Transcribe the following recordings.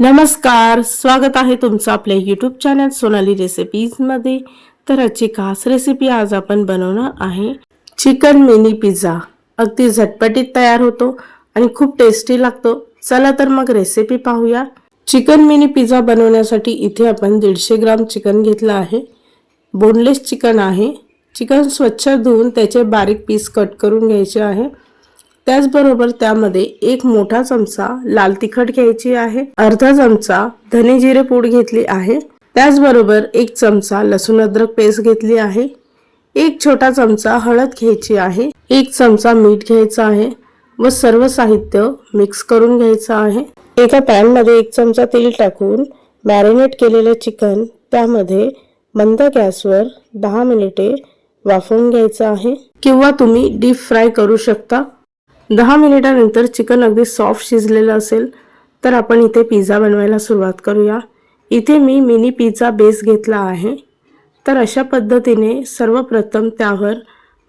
नमस्कार स्वागत आहे तुमचं आपल्या यूट्यूब चॅनल सोनाली रेसिपीजमध्ये तर आजची खास रेसिपी आज आपण बनवणार आहे चिकन मिनी पिझ्झा. अगदी झटपटीत तयार होतो आणि खूप टेस्टी लागतो. चला तर मग रेसिपी पाहूया. चिकन मिनी पिझ्झा बनवण्यासाठी इथे आपण दीडशे ग्राम चिकन घेतलं आहे. बोनलेस चिकन आहे. चिकन स्वच्छ धुवून त्याचे बारीक पीस कट करून घ्यायचे आहे. त्याचबरोबर त्यामध्ये एक मोठा चमचा लाल तिखट घ्यायची आहे अर्धा चमचा धने जिरे पूड घेतली आहे त्याचबरोबर एक चमचा लसूण अद्रक पेस्ट घेतली आहे एक छोटा चमचा हळद घ्यायची आहे एक चमचा मीठ घ्यायचा आहे व सर्व साहित्य मिक्स करून घ्यायचं आहे. एका पॅनमध्ये एक चमचा तेल टाकून मॅरिनेट केलेलं चिकन त्यामध्ये मंद गॅसवर दहा मिनिटे वाफवून घ्यायचं आहे. किंवा तुम्ही डीप फ्राय करू शकता. दहा मिनिटानंतर चिकन अगदी सॉफ्ट शिजलेलं असेल तर आपण इथे पिझ्झा बनवायला सुरुवात करूया. इथे मी मिनी पिझ्झा बेस घेतला आहे. तर अशा पद्धतीने सर्वप्रथम त्यावर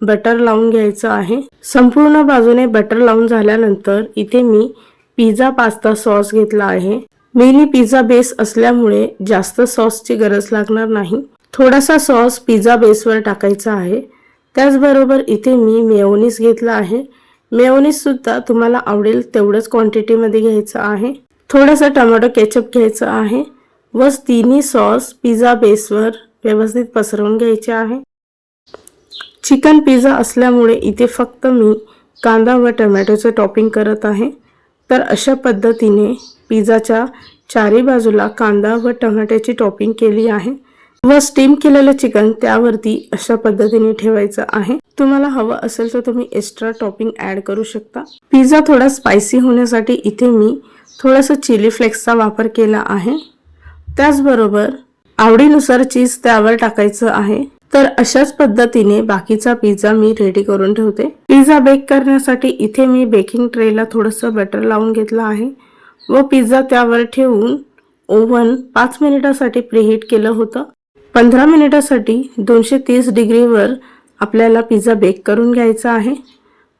बटर लावून घ्यायचं आहे. संपूर्ण बाजूने बटर लावून झाल्यानंतर इथे मी पिझ्झा पास्ता सॉस घेतला आहे. मिनी पिझ्झा बेस असल्यामुळे जास्त सॉसची गरज लागणार नाही. थोडासा सॉस पिझ्झा बेसवर टाकायचा आहे. त्याचबरोबर इथे मी मेओनीस घेतला आहे. मेयोनीज सुद्धा तुम्हाला आवडेल तेवढंच क्वांटिटीमध्ये घ्यायचं आहे. थोडंसं टमॅटो केचप घ्यायचं आहे. व तिन्ही सॉस पिझ्झा बेसवर व्यवस्थित पसरवून घ्यायचे आहे. चिकन पिझ्झा असल्यामुळे इथे फक्त मी कांदा व टमॅटोचं टॉपिंग करत आहे. तर अशा पद्धतीने पिझ्झाच्या चारी बाजूला कांदा व टमॅटोची टॉपिंग केली आहे. व स्टीम केलेलं चिकन त्यावरती अशा पद्धतीने ठेवायचं आहे. तुम्हाला हवं असेल तर तुम्ही एक्स्ट्रा टॉपिंग ऍड करू शकता. पिझ्झा थोडा स्पायसी होण्यासाठी इथे मी थोडंसं चिली फ्लेक्सचा वापर केला आहे. त्याचबरोबर आवडीनुसार चीज त्यावर टाकायचं आहे. तर अशाच पद्धतीने बाकीचा पिझ्झा मी रेडी करून ठेवते. पिझ्झा बेक करण्यासाठी इथे मी बेकिंग ट्रेला थोडंसं बटर लावून घेतलं आहे व पिझ्झा त्यावर ठेवून ओव्हन पाच मिनिटासाठी प्रिहीट केलं होतं. पंधरा मिनिटासाठी दोनशे तीस डिग्रीवर आपल्याला पिझ्झा बेक करून घ्यायचा आहे.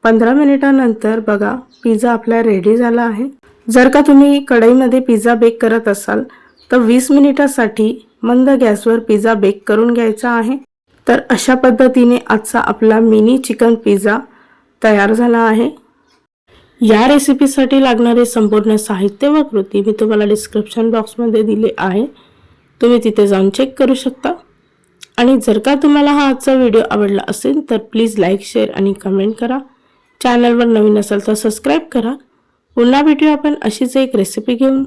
पंधरा मिनिटानंतर बघा पिझ्झा आपला रेडी झाला आहे. जर का तुम्ही कढईमध्ये पिझ्झा बेक करत असाल तर वीस मिनिटासाठी मंद गॅसवर पिझ्झा बेक करून घ्यायचा आहे. तर अशा पद्धतीने आजचा आपला मिनी चिकन पिझ्झा तयार झाला आहे. या रेसिपीसाठी लागणारे संपूर्ण साहित्य व कृती मी तुम्हाला डिस्क्रिप्शन बॉक्समध्ये दिले आहे. तुम्ही तिथे जाऊन चेक करू शकता. आणि जर का तुम्हाला हा आजचा व्हिडिओ आवडला असेल तर प्लीज लाईक शेअर आणि कमेंट करा. चॅनलवर नवीन असाल तर सबस्क्राईब करा. पुन्हा भेटूया आपण अशीच एक रेसिपी घेऊन.